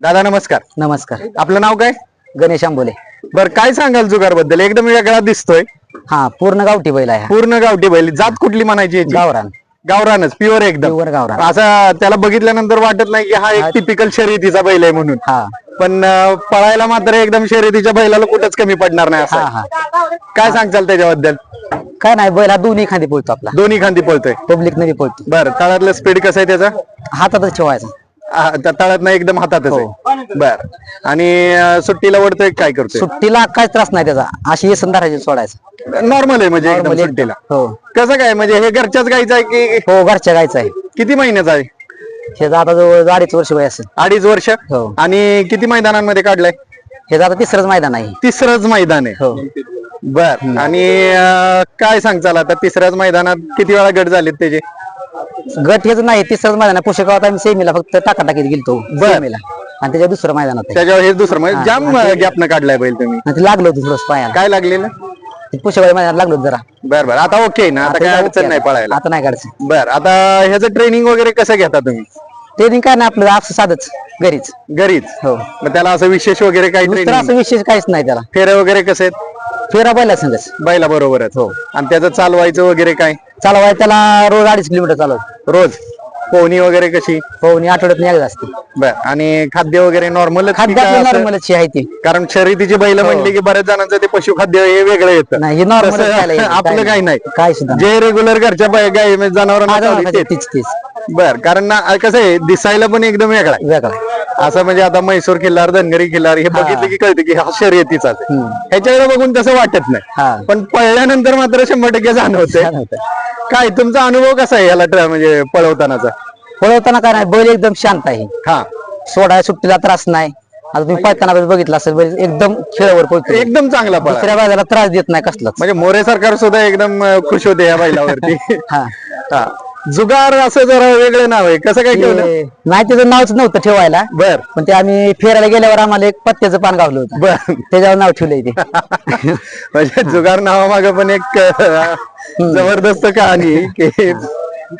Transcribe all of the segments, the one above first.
दादा नमस्कार. नमस्कार. आपलं नाव काय? गणेश आंबोले. बर काय सांगाल जुगारबद्दल एकदम वेगळा दिसतोय. हा पूर्ण गावठी बैल आहे हा. पूर्ण गावठी बैल. जात कुठली म्हणायची याची? गावरान. गावरानच प्युअर एकदम. Pure गावरान. असा त्याला बघितल्यानंतर वाटत नाही की हा एक टिपिकल शर्यतीचा बैल आहे म्हणून. हा. पण अं, पळायला मात्र एकदम शर्यतीच्या बैलाला कुठंच कमी पडणार नाही असं हा आहे. हा. काय सांगचाल त्याच्याबद्दल? काय नाही बैल हा दोन्ही खांदी पळतो आपला. दोन्ही खांदी पळतोय. पब्लिक नदी पळतो. बर तळातलं स्पीड कसं आहे त्याचा? हातातच ठेवायचा. आ, त्या तळात नाही एकदम हातातच आहे. बर. आणि अं, सुट्टीला वडतोय काय करतोय? सुट्टीला काय त्रास नाही त्याचा. अशी येसन धरायची सोडायचं. नॉर्मल आहे म्हणजे एकदम Normal सुट्टीला. हो. कसं काय? म्हणजे हे घरच्याच गायचं आहे की हो घरच्या गायचं आहे. किती महिन्याचा आहे? हे आता जवळ अडीच वर्ष वय असेल. अडीच वर्ष? हो. आणि किती मैदानांमध्ये काढलंय? हे आता तिसरंच मैदान आहे. तिसरंच मैदान आहे. हो. बर. आणि अं, काय सांगचाल आता? तिसऱ्याच मैदानात किती वेळा गट झालेत त्याचे? गट हेच नाही तिसरंच मैदान आहे आम्ही सेमीला फक्त टाकाटाकीत गेलतो सेमीला. आणि त्याच्या दुसरं मैदानात आहे. त्याच्यावर हे दुसरं म्हणजे जाम गॅपनं काढलाय बैल तुम्ही. आणि ते लागलो होतं थोडं पायाला. काय लागलेलं? पुशेगाव मैदानात लागलो होतं जरा. बर बर. आता ओके ना. आता काय अडचण नाही पळायला. आता नाही काढायचं. बर. आता ह्याचं ट्रेनिंग वगैरे कसं घेता तुम्ही? ट्रेनिंग काय नाही आपलं आपलं साधच. घरीच. घरीच? हो. मग त्याला असं विशेष वगैरे काही दुसरं ट्रेनिंग असं विशेष काहीच नाही त्याला. फेरे वगैरे कसे आहेत? फेरा बैला संगच बैला बरोबरच हो. आणि त्याचं चालवायचं वगैरे काय? चालवाय त्याला रोज अडीच किलोमीटर चालवत. रोज? पोहणी वगैरे कशी? हो आणि आठवड्यात एकदा असते. बर. आणि खाद्य वगैरे नॉर्मल खाद्य आपलं नॉर्मलची आहे ती. कारण शर्यतीची बैल म्हणली की बऱ्याच जणांचं ते पशुखाद्य हे वेगळं येतं. नाही हे नॉर्मल तसं आपलं काही नाही. काय सुद्धा जे रेग्युलर घरच्या बै- गाई जनावरांना तीच. तीच बर. कारण ना कसं आहे दिसायला पण एकदम वेगळा आहे. वेगळा असं म्हणजे आता म्हैसूर किल्लार धनगरी किल्लार हे बघितलं की कळतं की हा शर्यतीचाच आहे. ह्याच्याकडे बघून तसं वाटत नाही. पण पळल्यानंतर मात्र शंभर टक्के जाणवते. काय तुमचा अनुभव कसा आहे याला म्हणजे पळवतानाचा? पळवताना काय नाही बैल एकदम शांत आहे. हा. सोडाय सुट्टीला त्रास नाही. आता तुम्ही पळताना बघितला असेल बैल एकदम खेळावर पळतो एकदम चांगला दुसऱ्या बाजाला त्रास देत नाही कसलाच. म्हणजे मोरे सरकार सुद्धा एकदम खुश होते या बैलावरती. हा. हा. जुगार असं जरा वेगळं नाव आहे. कसं काय ठेवलं? ते- नाही त्याचं नावच नव्हतं ठेवायला. बर. पण ते आम्ही फिरायला गेल्यावर आम्हाला एक पत्त्याचं पान गावलं होतं. बर. त्याच्यावर नाव ठेवलंय ते. म्हणजे जुगार नावामाग पण एक अं, जबरदस्त कहाणी की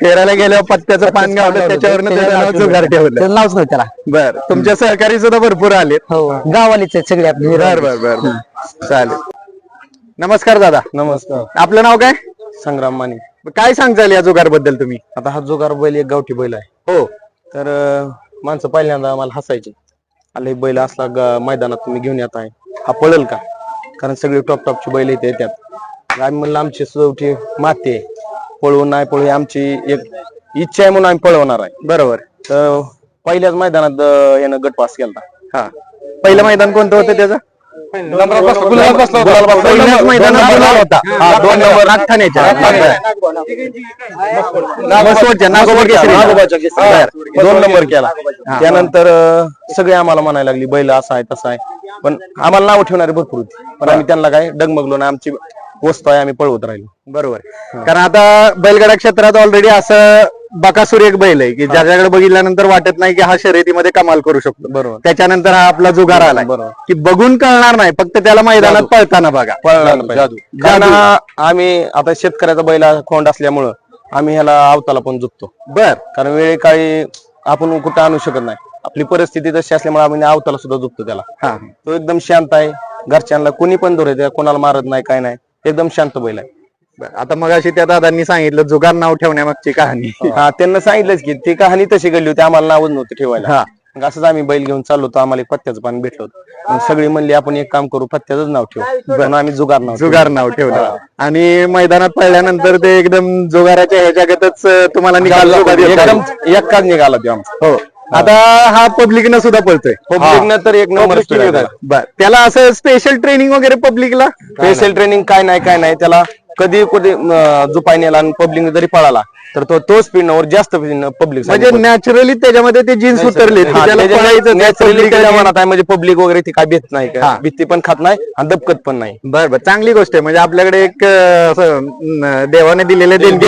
फेरायला गेल्यावर पत्त्याचं पान गावलं त्याच्यावरनं त्याचं नाव जुगार ठेवलं. त्याचं नावच नव्हतं त्याला. बर. तुमच्या सहकारी सुद्धा भरपूर आलेत. हो गावालीच आहेत सगळे आपले. बर बर बर बर. चालेल. नमस्कार दादा. नमस्कार. आपलं नाव काय? संग्राम माने. काय सांगचाल या जुगारबद्दल तुम्ही? आता हा जुगार बैल एक गावठी बैल आहे. हो. तर अं, माणसं पहिल्यांदा आम्हाला हसायची. आले बैल असला ग- मैदानात तुम्ही घेऊन येत आहे हा पळल का? कारण सगळे टॉप टॉपची बैल इथे येतात आम्ही म्हणलं आमची सजवटी माती आहे. पळवून नाही पळू ही आमची एक इच्छा आहे म्हणून आम्ही पळवणार आहे. बरोबर. तर पहिल्याच मैदानात अं, यानं गट पास केला हा. पहिलं मैदान कोणतं होतं त्याचं? पहिल्याच मैदानात गुलाल होता. हा, दोन नंबर नागठाण्याच्या बसवडच्या, नागोबा केसरी. बर. दोन नंबर केला. त्यानंतर अं, सगळे आम्हाला म्हणायला लागली बैल असा आहे तसा आहे. पण आम्हाला नाव ठेवणारे भरपूर होती. पण आम्ही त्यांना काय डगमगलो ना आमची वस्तू आहे आम्ही पळवत राहिलो. बरोबर. कारण आता बैलगाडा क्षेत्रात ऑलरेडी असं बकासूर एक बैल आहे की ज्याच्याकडे बघितल्यानंतर वाटत नाही की हा शर्यतीमध्ये कमाल करू शकतो. बरोबर. त्याच्यानंतर हा आपला जुगार आलाय. बरोबर. की बघून कळणार नाही फक्त त्याला मैदानात पळताना बघा. पळणार हा आम्ही आता शेतकऱ्याचा बैल खोंड असल्यामुळं आम्ही ह्याला आवताला पण झुकतो बर. कारण वेळे काळी आपण कुठं आणू शकत नाही. आपली परिस्थिती तशी असल्यामुळे आम्ही आवताला सुद्धा झुकतो त्याला. हा. तो एकदम शांत आहे. घरच्यांना कोणी पण धरत कोणाला मारत नाही काय नाही. एकदम शांत बैल आहे. आता मग अशी त्या दादांनी सांगितलं जुगार नाव ठेवण्यामागची कहाणी. हा त्यांना सांगितलंच की ती कहाणी तशी घडली होती आम्हाला नावच नव्हतं ठेवायला. हा. मग असंच आम्ही बैल घेऊन चाललो होतो आम्हाला एक पत्त्याचं पान भेटलं होतं. मग सगळी म्हणली आपण एक काम करू पत्त्याचंच नाव ठेवू. म्हणून आम्ही जुगार नाव. जुगार नाव ठेवलं. आणि मैदानात पळल्यानंतर ते एकदम जुगाराच्या ह्याच्यागतच तुम्हाला निकाल देता एकदम. एकाच निघाला तो आमचा. हो. आता हा पब्लिकनं सुद्धा पळतोय. पब्लिकनं तर एक नंबर बर त्याला असं स्पेशल ट्रेनिंग वगैरे पब्लिकला स्पेशल ट्रेनिंग काय नाही काय नाही. त्याला कधी कधी जुपाय नेला आणि पब्लिक जरी पळाला तर तो तो स्पीडवर जास्त पब्लिक म्हणजे नॅचरली त्याच्यामध्ये ते जीन्स उतरले मनात आहे म्हणजे पब्लिक वगैरे ती काय भेट नाही का? भीती पण खात नाही आणि दबकत पण नाही. बर बर चांगली गोष्ट आहे. म्हणजे आपल्याकडे एक देवाने दिलेले देणगी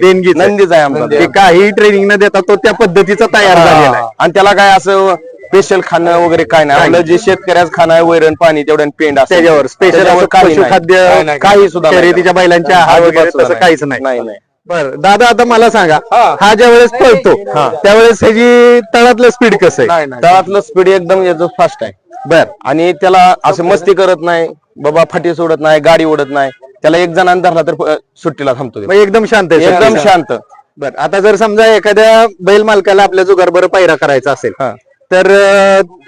देणगीच आहे आमची. काही ट्रेनिंग न देता तो त्या पद्धतीचा तयार झालेला हा. आणि त्याला काय असं स्पेशल खाणं वगैरे काय नाही. आपलं जे शेतकऱ्याचं खाणं आहे वैरण पाणी तेवढ्या पेंड असेल त्याच्यावर स्पेशल त्याच्यावर काही नाही. पशुखाद्य काही सुद्धा नाही. शर्यतीच्या बैलांच्या आहार वगैरे तसं काहीच नाही. नाही. नाही बर दादा आता मला सांगा हा. हा ज्या वेळेस पळतो त्यावेळेस ह्याची तळातलं स्पीड कसं आहे? तळातलं स्पीड एकदम याचं फास्ट आहे. बर. आणि त्याला असं मस्ती करत नाही. बाबा फाटी सोडत नाही गाडी ओढत नाही. त्याला एक जणांनी धरला तर अं, सुट्टीला थांबतो तो. मग एकदम शांत आहे एकदम शांत. बर आता जर समजा एखाद्या बैल मालकाला आपल्या जुगार बरं पायरा करायचा असेल हा. तर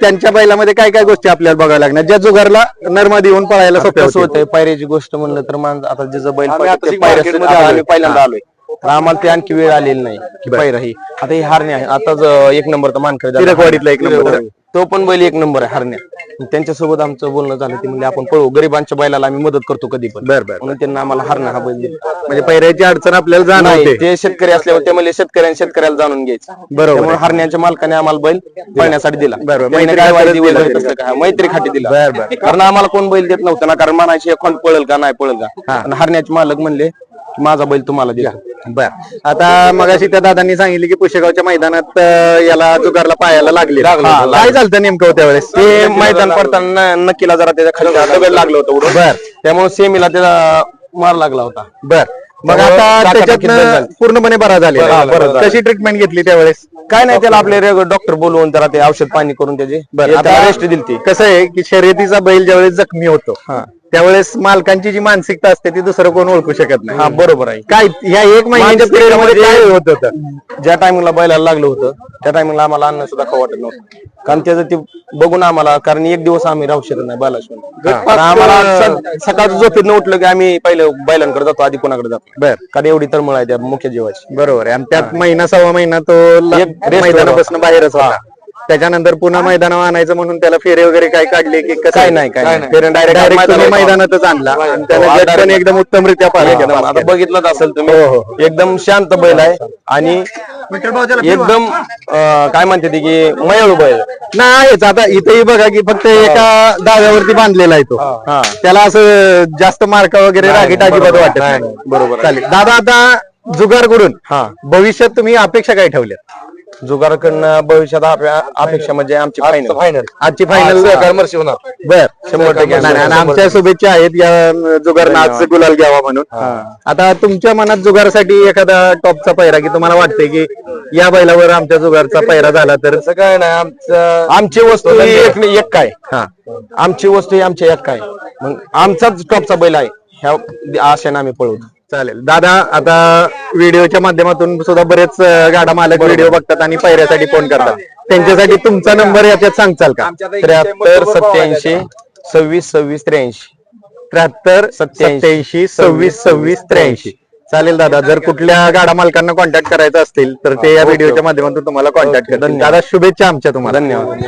त्यांच्या बैलामध्ये काय काय गोष्टी आपल्याला बघायला लागणार ज्या जुगारला नर्मदी येऊन पळायला कसं होतील. होतंय पायऱ्याची गोष्ट म्हणलं तर मान आता ज्याचं बैल आम्ही आता पायऱ्या- मार्केटमध्ये आता आलोय. आम्ही पहिल्यांदा आलोय तर आम्हाला ते आणखी वेळ आलेली नाही की पायरा ही आता ही हारणे आहे आताच अं, एक नंबर तर मानकरी झाला. तिरकवाडीतला एक नंबर. तिरकवाडी. तो पण बैल एक नंबर आहे हरण्या त्यांच्यासोबत आमचं बोलणं झालं ते म्हणजे आपण पळू. गरिबांच्या बैलाला आम्ही मदत करतो कधी पण बर बर म्हणून त्यांना आम्हाला हरणं हा बैल दिला. म्हणजे पैऱ्याची अडचण आपल्याला नाही जाणवते ते शेतकरी असल्यावर ते म्हणजे शेतकऱ्याने शेतकऱ्याला जाणून घ्यायचं. बरोबर त्यामुळे हरण्याच्या मालकाने आम्हाला बैल पळण्यासाठी दिला. बरोबर. त्यांनी मैत्री काय खातीरच वायदी दिला. वगैरे त्यांनी. तसलं काय? मैत्री खाती दिला. बर, बर. कारण आम्हाला कोण बैल देत नव्हतं ना कारण म्हणायचे खोंड पळेल का? नाही पळेल का? आणि हरण्याचे मालक म्हणले की माझा बैल तुम्हाला दिला. बर. आता मगाशी त्या दादांनी सांगितले की पुशेगावच्या मैदानात अं, याला जुगारला पायाला लागले. काय झालं नेमकं त्यावेळेस? ते मैदान पडताना नक्कीला जरा त्याच्याखाली दगड लागलं होतं. उडून बर. त्यामुळे सेमीला त्याला मार लागला होता. बर. मग त्यामुळं आता बंद त्याच्यात झाली. पूर्णपणे बरा झाला. कशी ट्रीटमेंट घेतली त्यावेळेस? काय नाही त्याला आपले डॉक्टर बोलवून त्याला ते औषध पाणी करून त्याची. आता रेस्ट दिली कसं आहे की शर्यतीचा बैल ज्यावेळेस जखमी होतो त्यावेळेस मालकांची जी मानसिकता असते ती दुसरं कोण ओळखू शकत नाही. हा बरोबर आहे. काय ह्या एक महिन्याच्या पिरियडमध्ये काय होत होतं? ज्या टायमिंगला बैलाला लागलं होतं त्या टायमिंगला आम्हाला अन्न सुद्धा खाऊ वाटत नव्हतं. कारण त्याचं ते बघून आम्हाला कारण एक दिवस आम्ही राहू शकत नाही बैलाशिवाय आम्हाला सकाळचं झोपेत उठलं की आम्ही पहिले बैलांकडे जातो आधी कोणाकडे जातो. बर. कारण एवढी तळमळ आहे त्या मुख्य जीवाची. बरोबर आहे. आणि त्यात महिना सव्वा महिना तो मैदानापासून बाहेरच होता. त्याच्यानंतर पुन्हा मैदानावर आणायचं म्हणून त्याला फेरे वगैरे काय काढले की काय नाही, काय नाही. फेरे डायरेक्ट मैदानातच आणला. आणि त्याला हो, एकदम उत्तमरित्या पार केला. आता बघितलंच असेल हो, तुम्ही एकदम शांत बैल आहे. आणि एकदम काय म्हणते ते की मयळू बैल. नाहीच आता इथेही बघा की फक्त एका दाव्यावरती बांधलेला आहे तो. हा. त्याला असं जास्त मार्क वगैरे रागीट अजिबात वाटत बरोबर. चालेल. दादा आता जुगार करून हा. भविष्यात तुम्ही अपेक्षा काय ठेवल्या जुगारकडनं भविष्यात आपल्या अपेक्षा म्हणजे आमची फायनल आजची फायनल बर शंभर टक्के. नाही, आणि आमच्या शुभेच्छा आहेत या जुगार नाच गुलाल घ्यावा म्हणून. आता तुमच्या मनात जुगारसाठी एखादा टॉपचा पैरा की तुम्हाला वाटतंय की या बैलावर आमच्या जुगारचा पैरा झाला तर? काय नाही आमचं आमची वस्तू ही एक एक काय? हा. आमची वस्तू ही आमच्या एक काय? मग आमचाच टॉपचा बैल आहे. ह्या आशेने आम्ही पळवतो. चालेल. दादा आता व्हिडिओच्या माध्यमातून सुद्धा बरेच गाडा मालक व्हिडिओ बघतात आणि पैऱ्यासाठी फोन करतात. त्यांच्यासाठी तुमचा नंबर याच्यात सांगचाल का? त्र्याहत्तर सत्याऐंशी सव्वीस सव्वीस त्र्याऐंशी. त्र्याहत्तर सत्याऐंशी, सव्वीस सव्वीस त्र्याऐंशी. चालेल दादा जर कुठल्या गाडा मालकांना कॉन्टॅक्ट करायचं असतील तर ते या व्हिडिओच्या माध्यमातून तुम्हाला कॉन्टॅक्ट धन्यवाद. दादा शुभेच्छा आमच्या तुम्हाला. धन्यवाद.